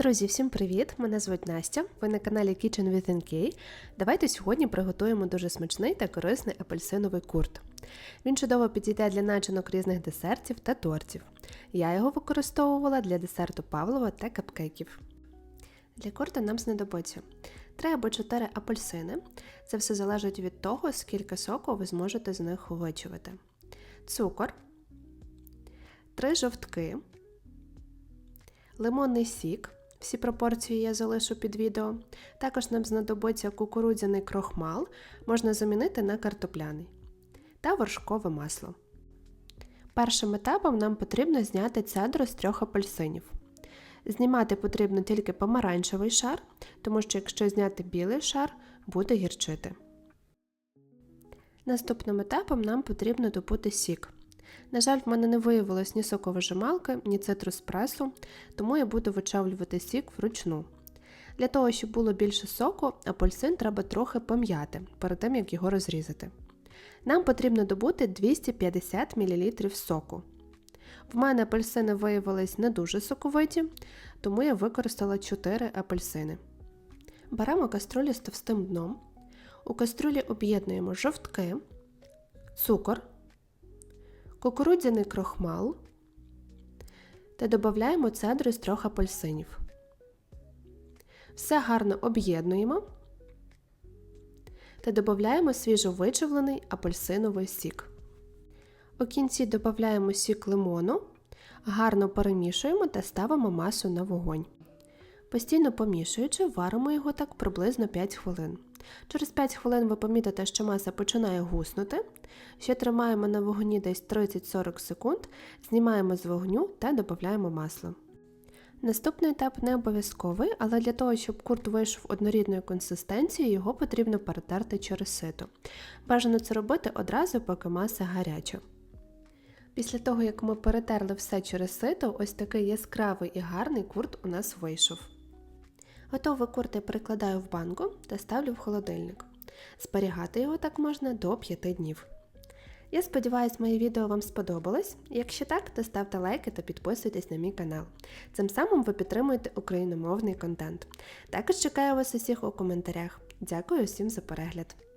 Друзі, всім привіт! Мене звуть Настя. Ви на каналі Kitchen with NK. Давайте сьогодні приготуємо дуже смачний та корисний апельсиновий курт. Він чудово підійде для начинок різних десертів та тортів. Я його використовувала для десерту Павлова та капкейків. Для курта нам знадобиться 3 або 4 апельсини. Це все залежить від того, скільки соку ви зможете з них вичавити. Цукор, 3 жовтки, лимонний сік. Всі пропорції я залишу під відео. Також нам знадобиться кукурудзяний крохмал, можна замінити на картопляний та вершкове масло. Першим етапом нам потрібно зняти цедру з трьох апельсинів. Знімати потрібно тільки помаранчевий шар, тому що якщо зняти білий шар, буде гірчити. Наступним етапом нам потрібно добути сік. На жаль, в мене не виявилось ні соковижималки, ні цитрус пресу, тому я буду вичавлювати сік вручну. Для того, щоб було більше соку, апельсин треба трохи пом'яти перед тим, як його розрізати. Нам потрібно добути 250 мл соку. В мене апельсини виявились не дуже соковиті, тому я використала 4 апельсини. Беремо каструлю з товстим дном. У каструлі об'єднуємо жовтки, цукор кукурудзяний крохмал та додаємо цедру з трьох апельсинів. Все гарно об'єднуємо та додаємо свіжовичавлений апельсиновий сік. У кінці додаємо сік лимону, гарно перемішуємо та ставимо масу на вогонь. Постійно помішуючи, варимо його так приблизно 5 хвилин. Через 5 хвилин ви помітите, що маса починає гуснути. Ще тримаємо на вогні десь 30-40 секунд, знімаємо з вогню та додаємо масло. Наступний етап не обов'язковий, але для того, щоб курт вийшов однорідної консистенції, його потрібно перетерти через сито. Бажано це робити одразу, поки маса гаряча. Після того, як ми перетерли все через сито, ось такий яскравий і гарний курт у нас вийшов. Готовий курти перекладаю в банку та ставлю в холодильник. Зберігати його так можна до 5 днів. Я сподіваюся, моє відео вам сподобалось. Якщо так, то ставте лайки та підписуйтесь на мій канал. Цим самим ви підтримуєте україномовний контент. Також чекаю вас усіх у коментарях. Дякую всім за перегляд!